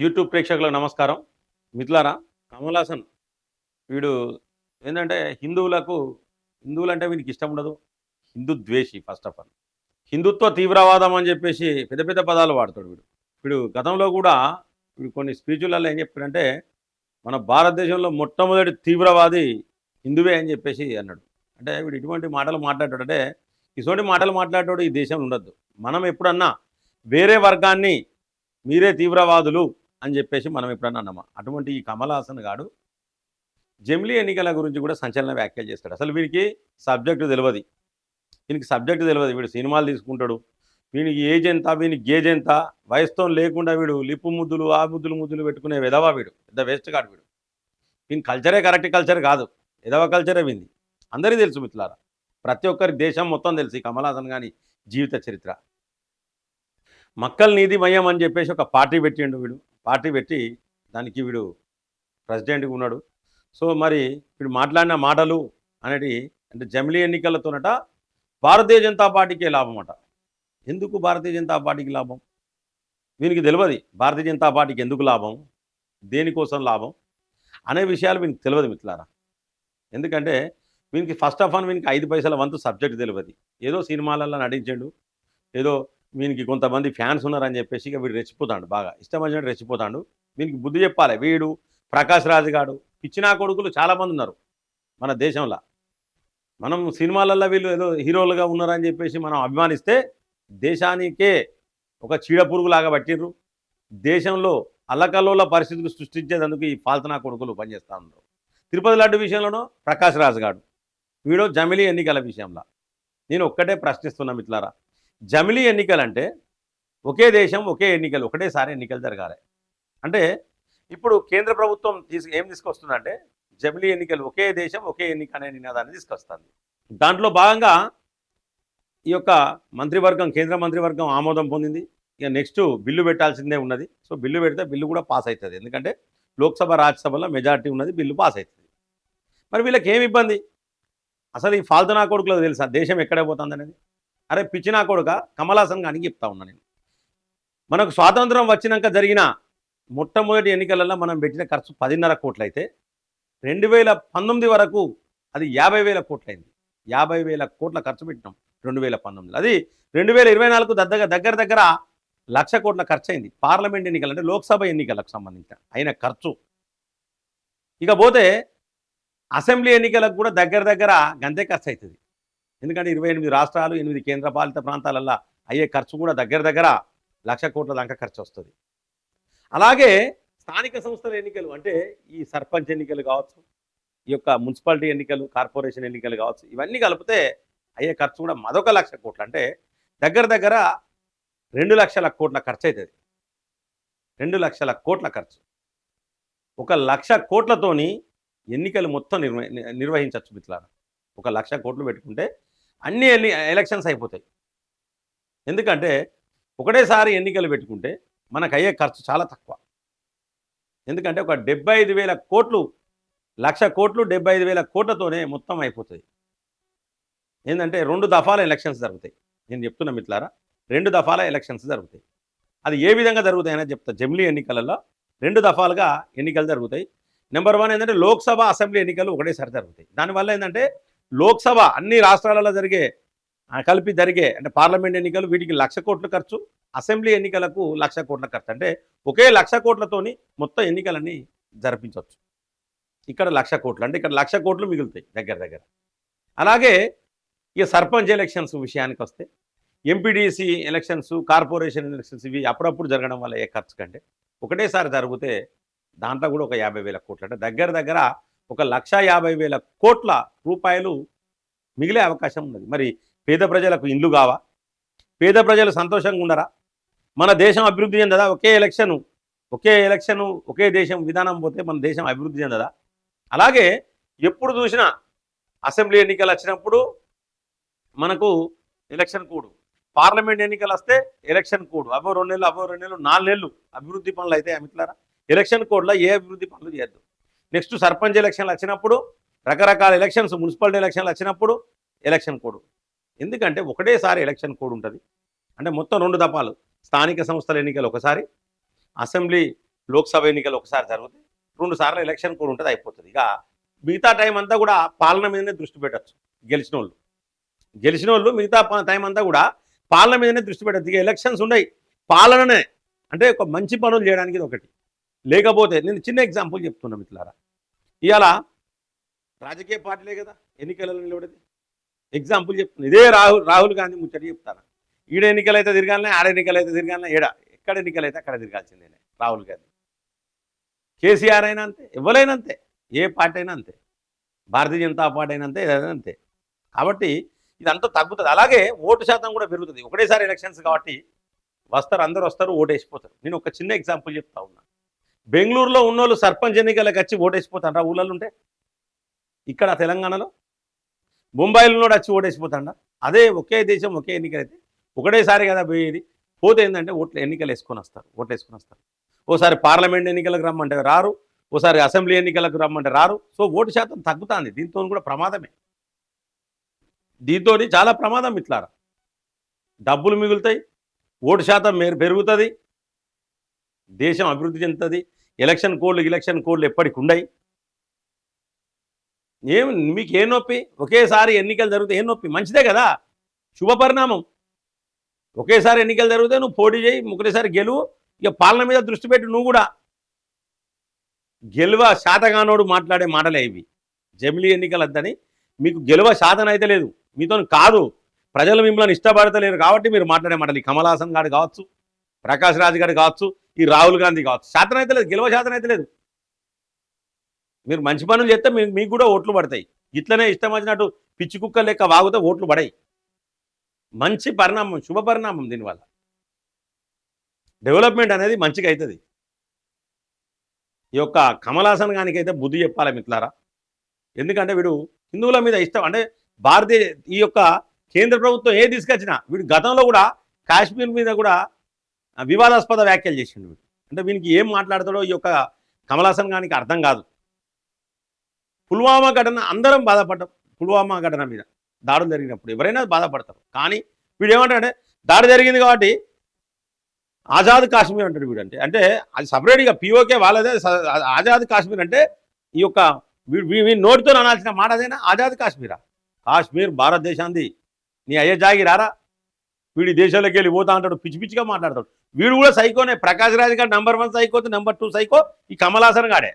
YouTube ప్రేక్షకులకు నమస్కారం. మిథులారా కమల్ హాసన్ వీడు ఏంటంటే హిందువులకు హిందువులు అంటే వీనికి ఇష్టం ఉండదు. హిందూ ద్వేషి ఫస్ట్ ఆఫ్ ఆల్. హిందుత్వ తీవ్రవాదం అని చెప్పేసి పెద్ద పెద్ద పదాలు వాడతాడు వీడు. వీడు గతంలో కూడా వీడు కొన్ని స్పీచ్లలో ఏం చెప్పాడంటే మన భారతదేశంలో మొట్టమొదటి తీవ్రవాది హిందువే అని చెప్పేసి అన్నాడు. అంటే వీడు ఇటువంటి మాటలు మాట్లాడాడు అంటే ఇటువంటి మాటలు మాట్లాడేవాడు ఈ దేశంలో ఉండద్దు. మనం ఎప్పుడన్నా వేరే వర్గాన్ని మీరే తీవ్రవాదులు అని చెప్పేసి మనం ఎప్పుడన్నా అన్నామా? అటువంటి ఈ కమలాసన్ గాడు జమిలీ ఎన్నికల గురించి కూడా సంచలన వ్యాఖ్యలు చేస్తాడు. అసలు వీడికి సబ్జెక్టు తెలియదు వీనికి సబ్జెక్టు తెలియదు వీడు సినిమాలు తీసుకుంటాడు. వీనికి ఏజ్ ఎంత వీనికి గేజ్ ఎంత వయసుతో లేకుండా వీడు లిప్పు ముద్దులు ఆ ముద్దులు ముద్దులు పెట్టుకునే విధవా వీడు. పెద్ద వేస్ట్ కాడు వీడు. వీని కల్చరే కరెక్ట్ కల్చర్ కాదు. విధవ కల్చరే వింది. అందరికీ తెలుసు మిత్రులారా. ప్రతి ఒక్కరి దేశం మొత్తం తెలుసు ఈ కమలాసన్ గాని జీవిత చరిత్ర. మక్కల్ నీతి మయం అని చెప్పేసి ఒక పార్టీ పెట్టిండు వీడు. పార్టీ పెట్టి దానికి వీడు ప్రెసిడెంట్గా ఉన్నాడు. సో మరి వీడు మాట్లాడిన మాటలు అనేది అంటే జమిలీ ఎన్నికలతోనట భారతీయ జనతా పార్టీకే లాభం అట ఎందుకు భారతీయ జనతా పార్టీకి లాభం? వీనికి తెలియదు భారతీయ జనతా పార్టీకి ఎందుకు లాభం? దేనికోసం లాభం? అనే విషయాలు వీనికి తెలియదు మిత్రులారా. ఎందుకంటే వీనికి ఫస్ట్ ఆఫ్ ఆల్ వీనికి ఐదు పైసల వంతు సబ్జెక్ట్ తెలియదు ఏదో సినిమాలలో నటించాడు ఏదో వీనికి కొంతమంది ఫ్యాన్స్ ఉన్నారని చెప్పేసి ఇక వీడు రెచ్చిపోతాడు బాగా. ఇష్టం వచ్చినట్టు రెచ్చిపోతాడు. వీనికి బుద్ధి చెప్పాలి. వీడు ప్రకాష్ రాజుగాడు పిచ్చినా కొడుకులు చాలామంది ఉన్నారు మన దేశంలో. మనం సినిమాలలో వీళ్ళు ఏదో హీరోలుగా ఉన్నారని చెప్పేసి మనం అభిమానిస్తే దేశానికే ఒక చీడ పురుగులాగా పట్టిర్రు. దేశంలో అల్లకల్లోల పరిస్థితులు సృష్టించేందుకు ఈ పాల్తనా కొడుకులు పనిచేస్తూ ఉన్నారు. తిరుపతి లడ్డు విషయంలోనూ ప్రకాష్ రాజుగాడు గాడు. వీడు జమిలీ ఎన్నికల విషయంలో. నేను ఒక్కటే ప్రశ్నిస్తున్నా మిత్రులారా. జమిలీ ఎన్నికలు అంటే ఒకే దేశం ఒకే ఎన్నికలు ఒకటేసారి ఎన్నికలు జరగాలి. అంటే ఇప్పుడు కేంద్ర ప్రభుత్వం తీసు ఏం తీసుకొస్తుందంటే జమిలీ ఎన్నికలు ఒకే దేశం ఒకే ఎన్నిక అనే నినాదాన్ని తీసుకొస్తుంది. దాంట్లో భాగంగా ఈ యొక్క మంత్రివర్గం కేంద్ర మంత్రివర్గం ఆమోదం పొందింది. ఇక నెక్స్ట్ బిల్లు పెట్టాల్సిందే ఉన్నది. సో బిల్లు పెడితే బిల్లు కూడా పాస్ అవుతుంది ఎందుకంటే లోక్సభ రాజ్యసభలో మెజారిటీ ఉన్నది బిల్లు పాస్ అవుతుంది మరి వీళ్ళకి ఏమి ఇబ్బంది? అసలు ఈ ఫాల్తునా కొడుకులకు తెలుసా? దేశం ఎక్కడ పోతుంది అనేది అరే పిచ్చినా కొడుక కమలాసన్ గానికి చెప్తా ఉన్నా నేను. మనకు స్వాతంత్రం వచ్చినాక జరిగిన మొట్టమొదటి ఎన్నికలలో మనం పెట్టిన ఖర్చు పదిన్నర కోట్లు అయితే రెండు వేల పంతొమ్మిది వరకు అది యాభై వేల కోట్లయింది యాభై వేల కోట్ల ఖర్చు పెట్టినాం రెండు వేల పంతొమ్మిదిలో. అది రెండు వేల ఇరవై నాలుగు దగ్గర దగ్గర దగ్గర లక్ష కోట్ల ఖర్చు అయింది పార్లమెంట్ ఎన్నికలు అంటే లోక్సభ ఎన్నికలకు సంబంధించిన అయిన ఖర్చు. ఇక పోతే అసెంబ్లీ ఎన్నికలకు కూడా దగ్గర దగ్గర గంతే ఖర్చు అవుతుంది ఎందుకంటే ఇరవై ఎనిమిది రాష్ట్రాలు ఎనిమిది కేంద్రపాలిత ప్రాంతాలల్లో అయ్యే ఖర్చు కూడా దగ్గర దగ్గర లక్ష కోట్ల దాకా ఖర్చు వస్తుంది. అలాగే స్థానిక సంస్థల ఎన్నికలు అంటే ఈ సర్పంచ్ ఎన్నికలు కావచ్చు ఈ యొక్క మున్సిపాలిటీ ఎన్నికలు కార్పొరేషన్ ఎన్నికలు కావచ్చు ఇవన్నీ కలిపితే అయ్యే ఖర్చు కూడా మరొక లక్ష కోట్లు. అంటే దగ్గర దగ్గర రెండు లక్షల కోట్ల ఖర్చు అవుతుంది రెండు లక్షల కోట్ల ఖర్చు. ఒక లక్ష కోట్లతోని ఎన్నికలు మొత్తం నిర్వ నిర్వహించవచ్చు మిత్రులారా. ఒక లక్ష కోట్లు పెట్టుకుంటే అన్ని ఎన్ని ఎలక్షన్స్ అయిపోతాయి. ఎందుకంటే ఒకటేసారి ఎన్నికలు పెట్టుకుంటే మనకు అయ్యే ఖర్చు చాలా తక్కువ. ఎందుకంటే ఒక డెబ్బై ఐదు వేల కోట్లు లక్ష కోట్లు డెబ్బై ఐదు వేల కోట్లతోనే మొత్తం అయిపోతుంది ఏంటంటే రెండు దఫాల ఎలక్షన్స్ జరుగుతాయి. నేను చెప్తున్నా మిత్రులారా రెండు దఫాల ఎలక్షన్స్ జరుగుతాయి. అది ఏ విధంగా జరుగుతాయని చెప్తా. జమిలీ ఎన్నికలలో రెండు దఫాలుగా ఎన్నికలు జరుగుతాయి. నెంబర్ వన్ ఏంటంటే లోక్సభ అసెంబ్లీ ఎన్నికలు ఒకటేసారి జరుగుతాయి. దానివల్ల ఏంటంటే లోక్సభ అన్ని రాష్ట్రాలలో జరిగే కలిపి జరిగే అంటే పార్లమెంట్ ఎన్నికలు వీటికి లక్ష కోట్ల ఖర్చు అసెంబ్లీ ఎన్నికలకు లక్ష కోట్ల ఖర్చు. అంటే ఒకే లక్ష కోట్లతోని మొత్తం ఎన్నికలని జరిపించవచ్చు. ఇక్కడ లక్ష కోట్లు అంటే ఇక్కడ లక్ష కోట్లు మిగులుతాయి దగ్గర దగ్గర. అలాగే ఇక సర్పంచ్ ఎలక్షన్స్ విషయానికి వస్తే ఎంపీడీసీ ఎలక్షన్స్ కార్పొరేషన్ ఎలక్షన్స్ ఇవి అప్పుడప్పుడు జరగడం వల్ల ఏ ఖర్చు కంటే ఒకటేసారి జరిగితే దాంట్లో కూడా ఒక యాభై వేల కోట్లు. అంటే దగ్గర దగ్గర ఒక లక్ష యాభై వేల కోట్ల రూపాయలు మిగిలే అవకాశం ఉన్నది. మరి పేద ప్రజలకు ఇండ్లు కావా? పేద ప్రజలు సంతోషంగా ఉండరా? మన దేశం అభివృద్ధి చెందదా? ఒకే ఎలక్షన్ ఒకే ఎలక్షన్ ఒకే దేశం విధానం పోతే మన దేశం అభివృద్ధి చెందదా? అలాగే ఎప్పుడు చూసినా అసెంబ్లీ ఎన్నికలు వచ్చినప్పుడు మనకు ఎలక్షన్ కూడు. పార్లమెంట్ ఎన్నికలు వస్తే ఎలక్షన్ కోడ్. అవో రెండు నెలలు అవో రెండు నెలలు నాలుగు నెలలు అభివృద్ధి పనులు అయితే మిత్రులారా ఎలక్షన్ కోడ్లో ఏ అభివృద్ధి పనులు చేయొద్దు. నెక్స్ట్ సర్పంచ్ ఎలక్షన్లు వచ్చినప్పుడు రకరకాల ఎలక్షన్స్ మున్సిపాలిటీ ఎలక్షన్లు వచ్చినప్పుడు ఎలక్షన్ కోడ్. ఎందుకంటే ఒకటేసారి ఎలక్షన్ కోడ్ ఉంటుంది. అంటే మొత్తం రెండు దపాలు స్థానిక సంస్థల ఎన్నికలు ఒకసారి అసెంబ్లీ లోక్సభ ఎన్నికలు ఒకసారి జరుగుతాయి రెండు సార్లు ఎలక్షన్ కూడా ఉంటుంది అయిపోతుంది. ఇక మిగతా టైం అంతా కూడా పాలన మీదనే దృష్టి పెట్టచ్చు గెలిచిన వాళ్ళు గెలిచిన వాళ్ళు మిగతా ప- టైం అంతా కూడా పాలన మీదనే దృష్టి పెట్టచ్చు. ఇక ఎలక్షన్స్ ఉన్నాయి. పాలననే అంటే ఒక మంచి పనులు చేయడానికి ఇది ఒకటి. లేకపోతే నేను చిన్న ఎగ్జాంపుల్ చెప్తున్నా మిత్రులారా. ఇవాళ రాజకీయ పార్టీలే కదా ఎన్నికలలో నిలబడేది. ఎగ్జాంపుల్ చెప్తున్నా. ఇదే రాహుల్ రాహుల్ గాంధీ ముచ్చట చెప్తాను ఈడ ఎన్నికలు అయితే తిరగాలనే ఆడ ఎన్నికలు అయితే తిరగాలనే ఏడ? ఎక్కడ ఎన్నికలు అయితే అక్కడ తిరగాల్సిందే రాహుల్ గాంధీ. కేసీఆర్ అయినా అంతే ఎవరైనా అంతే ఏ పార్టీ అయినా అంతే. భారతీయ జనతా పార్టీ అయినా అంతే ఏదైనా అంతే. కాబట్టి ఇదంతా తగ్గుతుంది. అలాగే ఓటు శాతం కూడా పెరుగుతుంది. ఒకటేసారి ఎలక్షన్స్ కాబట్టి వస్తారు అందరూ వస్తారు ఓటేసిపోతారు. నేను ఒక చిన్న ఎగ్జాంపుల్ చెప్తా ఉన్నా. బెంగళూరులో ఉన్నోళ్ళు సర్పంచ్ ఎన్నికలకు వచ్చి ఓటేసిపోతాడా ఊళ్ళలో ఉంటే ఇక్కడ తెలంగాణలో? ముంబైలో ఉన్నోడు వచ్చి ఓటేసిపోతాడా? అదే ఒకే దేశం ఒకే ఎన్నికలైతే ఒకటేసారి కదా పోయేది. పోతే ఏంటంటే ఓట్లు ఎన్నికలు వేసుకొని వస్తారు ఓట్లు వేసుకొని వస్తారు. ఓసారి పార్లమెంట్ ఎన్నికలకు రమ్మంటే రారు ఓసారి అసెంబ్లీ ఎన్నికలకు రమ్మంటే రారు. సో ఓటు శాతం తగ్గుతుంది. దీంతో కూడా ప్రమాదమే. దీంతో చాలా ప్రమాదం ఇట్లారా? డబ్బులు మిగులుతాయి ఓటు శాతం పెరుగుతుంది. దేశం అభివృద్ధి చెందుతుంది. ఎలక్షన్ కోడ్లు ఎలక్షన్ కోడ్లు ఎప్పటికి ఉండయి. ఏం మీకు ఏ నొప్పి? ఒకేసారి ఎన్నికలు జరిగితే ఏం నొప్పి? మంచిదే కదా. శుభ పరిణామం. ఒకేసారి ఎన్నికలు జరిగితే నువ్వు పోటీ చేయి ఒకటేసారి గెలువు. ఇక పాలన మీద దృష్టి పెట్టి నువ్వు కూడా. గెలువ శాతగానోడు మాట్లాడే మాటలే ఇవి. జమిలీ ఎన్నికలు వద్దని మీకు గెలువ శాతం అయితే లేదు. మీతో కాదు. ప్రజలు మిమ్మల్ని ఇష్టపడతలేరు కాబట్టి మీరు మాట్లాడే మాటలు. ఈ కమల్ గారు కావచ్చు ప్రకాష్ రాజు గారు కావచ్చు ఈ రాహుల్ గాంధీ కావచ్చు. శాతం అయితే లేదు గెలువ శాతం అయితే లేదు. మీరు మంచి పనులు చేస్తే మీ- మీకు కూడా ఓట్లు పడతాయి. ఇట్లనే ఇష్టం వచ్చినట్టు పిచ్చి కుక్క లెక్క వాగితే ఓట్లు పడాయి. మంచి పరిణామం శుభ పరిణామం దీనివల్ల. డెవలప్మెంట్ అనేది మంచిగా అవుతుంది. ఈ యొక్క కమలాసన్ గానికైతే అయితే బుద్ధి చెప్పాలి మిత్రులారా. ఎందుకంటే వీడు హిందువుల మీద ఇష్టం అంటే భారతీయ ఈ యొక్క కేంద్ర ప్రభుత్వం ఏ తీసుకొచ్చినా వీడు గతంలో కూడా కాశ్మీర్ మీద కూడా వివాదాస్పద వ్యాఖ్యలు చేసిండు వీడు. అంటే వీనికి ఏం మాట్లాడతాడో ఈ యొక్క కమలాసన్ గానికి అర్థం కాదు. పుల్వామా ఘటన అందరం బాధపడ్డాం. పుల్వామా ఘటన మీద దాడులు జరిగినప్పుడు ఎవరైనా బాధపడతారు. కానీ వీడు ఏమంటాడంటే దాడి జరిగింది కాబట్టి ఆజాద్ కాశ్మీర్ అంటాడు వీడు అంటే అంటే అది సపరేట్గా పిఓకే వాళ్ళదే ఆజాద్ కాశ్మీర్ అంటే ఈ యొక్క నోటితో అనాల్సిన మాట అదేనా? ఆజాద్ కాశ్మీరా? కాశ్మీర్ భారతదేశాంది నీ అయ్యే జాగిరారా? వీడి దేశాలకు వెళ్ళి పోతా అంటాడు పిచ్చి పిచ్చిగా మాట్లాడతాడు. వీడు కూడా సైకోనే. ప్రకాష్ రాజ్ గారు number one psycho number two psycho ఈ కమలాసన్ గాడే.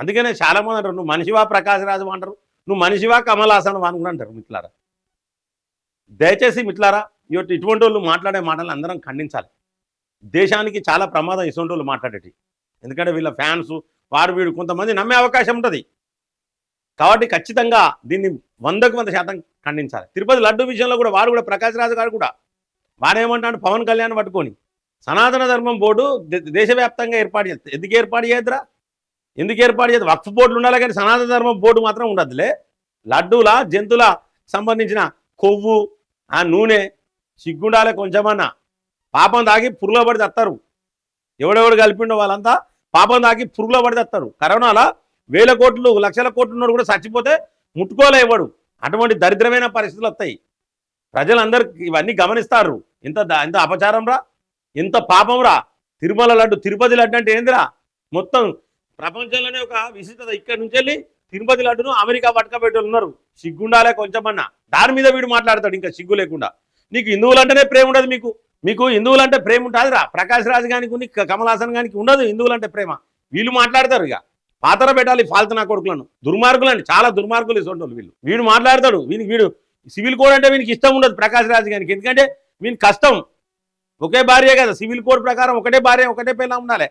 అందుకనే చాలా మంది అంటారు నువ్వు మనిషివా ప్రకాష్ రాజు అంటారు. నువ్వు మనిషివా కమలాసన్ హాసన్ అనుకుని అంటారు మిట్లారా దయచేసి మిట్లారా ఇటు ఇటువంటి వాళ్ళు మాట్లాడే మాటలు అందరం ఖండించాలి. దేశానికి చాలా ప్రమాదం ఇటువంటి వాళ్ళు మాట్లాడేటి. ఎందుకంటే వీళ్ళ ఫ్యాన్స్ వాడు వీడు కొంతమంది నమ్మే అవకాశం ఉంటుంది. కాబట్టి ఖచ్చితంగా దీన్ని వందకు వంద శాతం ఖండించాలి. తిరుపతి లడ్డు విషయంలో కూడా వారు కూడా ప్రకాష్ రాజు గారు కూడా వాడేమంటాడు? పవన్ కళ్యాణ్ పట్టుకొని. సనాతన ధర్మం బోర్డు దేశవ్యాప్తంగా ఏర్పాటు చేస్తుంది ఎందుకు ఏర్పాటు చేయద్దురా? ఎందుకు ఏర్పాటు చేయదు వక్ఫ్ బోర్డులు ఉండాలి కానీ సనాతన ధర్మం బోర్డు మాత్రం ఉండదులే లడ్డూల జంతువుల సంబంధించిన కొవ్వు ఆ నూనె సిగ్గుండాలే కొంచెమన్నా. పాపం తాగి పురుగులో పడి తత్తారు ఎవడెవడు కలిపిండో వాళ్ళంతా పాపం తాగి పురుగులో పడి తత్తారు కరోనాలో వేల కోట్లు లక్షల కోట్లు కూడా చచ్చిపోతే ముట్టుకోలేవాడు అటువంటి దరిద్రమైన పరిస్థితులు వస్తాయి. ప్రజలందరూ ఇవన్నీ గమనిస్తారు. ఎంత ఇంత ఎంత అపచారం రా ఎంత పాపం రా. తిరుమల లడ్డు తిరుపతి లడ్డు అంటే ఏందిరా? మొత్తం ప్రపంచంలోనే ఒక విశిష్టత. ఇక్కడి నుంచి వెళ్ళి తిరుపతి లడ్డును అమెరికా పట్టుకబెట్టి ఉన్నారు. సిగ్గుండాలే కొంచెమన్నా. దాని మీద వీడు మాట్లాడతాడు ఇంకా సిగ్గు లేకుండా. నీకు హిందువులంటేనే ప్రేమ ఉండదు మీకు. మీకు హిందువులంటే ప్రేమ ఉంటుందిరా. ప్రకాష్ రాజ్ గానికి ఉంది కమల్ హాసన్ గానికి ఉండదు హిందువులంటే ప్రేమ. వీళ్ళు మాట్లాడతారు ఇక. పాతర పెట్టాలి ఫాల్తనా కొడుకులను. దుర్మార్గులని చాలా దుర్మార్గులు ఇస్తుంటారు వీళ్ళు. వీడు మాట్లాడతాడు వీనికి వీడు సివిల్ కోడ్ అంటే వీనికి ఇష్టం ఉండదు ప్రకాష్ రాజ్ గారికి ఎందుకంటే వీనికి కష్టం. ఒకే భార్య కదా సివిల్ కోడ్ ప్రకారం ఒకటే భార్య ఒకటే పిల్ల ఉండాలి.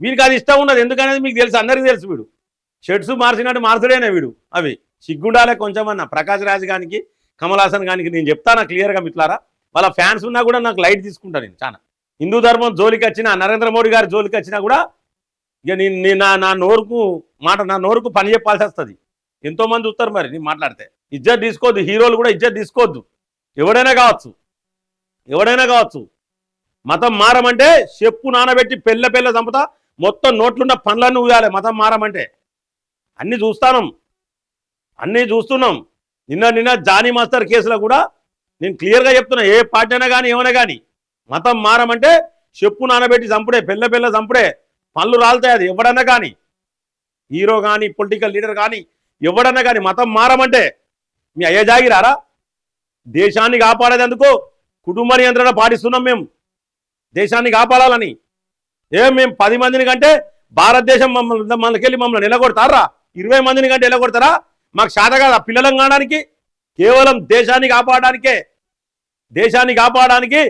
వీనికి అది ఇష్టం ఉండదు. ఎందుకనేది మీకు తెలుసు అందరికీ తెలుసు వీడు. షర్ట్స్ మార్చినట్టు మార్చుడేనే వీడు. అవి సిగ్గుండాలే కొంచెమన్నా. ప్రకాశ్ రాజ్ గానికి కమల్ హాసన్ గానికి నేను చెప్తాను క్లియర్గా మిట్లారా వాళ్ళ ఫ్యాన్స్ ఉన్నా కూడా నాకు లైట్ తీసుకుంటాను నేను చాలా హిందూ ధర్మం జోలికి వచ్చినా నరేంద్ర మోడీ గారి జోలికి వచ్చినా కూడా ఇక నేను నా నా నోరుకు మాట నా నోరుకు పని చెప్పాల్సి వస్తుంది. ఎంతోమంది చూస్తారు మరి నేను మాట్లాడితే. ఇజ్జత్ తీసుకోవద్దు హీరోలు కూడా ఇజ్జత్ తీసుకోవద్దు. ఎవడైనా కావచ్చు ఎవడైనా కావచ్చు. మతం మారమంటే చెప్పు నానబెట్టి పెళ్ళ పెళ్ళ చంపుతా మొత్తం నోట్లున్న పనులన్నీ ఊయాలి మతం మారమంటే. అన్నీ చూస్తాను అన్నీ చూస్తున్నాం. నిన్న నిన్న జానీ మాస్టర్ కేసులో కూడా నేను క్లియర్గా చెప్తున్నా ఏ పార్టీ అయినా కానీ ఏమైనా కానీ మతం మారమంటే చెప్పు నానబెట్టి చంపుడే పెళ్ళ పెళ్ళ చంపుడే పళ్ళు రాలుతాయి అది ఎవడన్నా కానీ హీరో కానీ పొలిటికల్ లీడర్ కానీ ఎవడన్నా కానీ మతం మారమంటే మీ అయ్య జాగిరారా? దేశాన్ని కాపాడేందుకు కుటుంబ నియంత్రణ పాటిస్తున్నాం మేము. దేశాన్ని కాపాడాలని. ఏం మేము పది మందిని కంటే భారతదేశం మమ్మల్ని మనకెళ్ళి మమ్మల్ని నిలగొడతారా? ఇరవై మందిని కంటే నిలగొడతారా? మాకు శాత కాదు ఆ పిల్లలను కావడానికి? కేవలం దేశాన్ని కాపాడడానికే. దేశాన్ని కాపాడడానికి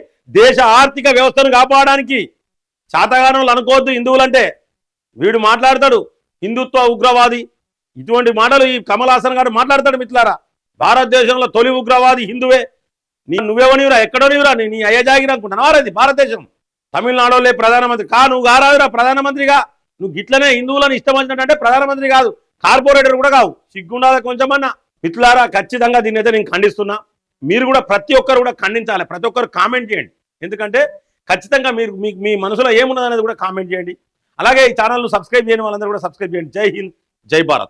దేశ ఆర్థిక వ్యవస్థను కాపాడడానికి. శాతగానంలో అనుకోవద్దు హిందువులంటే. వీడు మాట్లాడతాడు హిందుత్వ ఉగ్రవాది. ఇటువంటి మాటలు ఈ కమల్ హాసన్ గారు మాట్లాడతాడు మిత్రులారా. భారతదేశంలో తొలి ఉగ్రవాది హిందువే. నీ నువ్వెవనివిరా ఎక్కడోనివిరా నీ నీ అయ్యజాగిరి అనుకుంటున్నావా భారతదేశం. తమిళనాడులో ప్రధానమంత్రి కా నువ్వు గారాదురా ప్రధానమంత్రిగా. నువ్వు గిట్లనే హిందువులను ఇష్టం వచ్చినట్టు ప్రధానమంత్రి కాదు కార్పొరేటర్ కూడా కావు. సిగ్గుండాల కొంచెమన్నా. మిత్రులారా ఖచ్చితంగా దీన్ని అయితే నేను ఖండిస్తున్నా. మీరు కూడా ప్రతి ఒక్కరు కూడా ఖండించాలి. ప్రతి ఒక్కరు కామెంట్ చేయండి. ఎందుకంటే ఖచ్చితంగా మీరు మీకు మీ మనసులో ఏమున్నదనేది కూడా కామెంట్ చేయండి. అలాగే ఈ ఛానల్ను సబ్స్క్రైబ్ చేయని వాళ్ళందరూ కూడా సబ్స్క్రైబ్ చేయండి. జై హింద్ జై భారత్.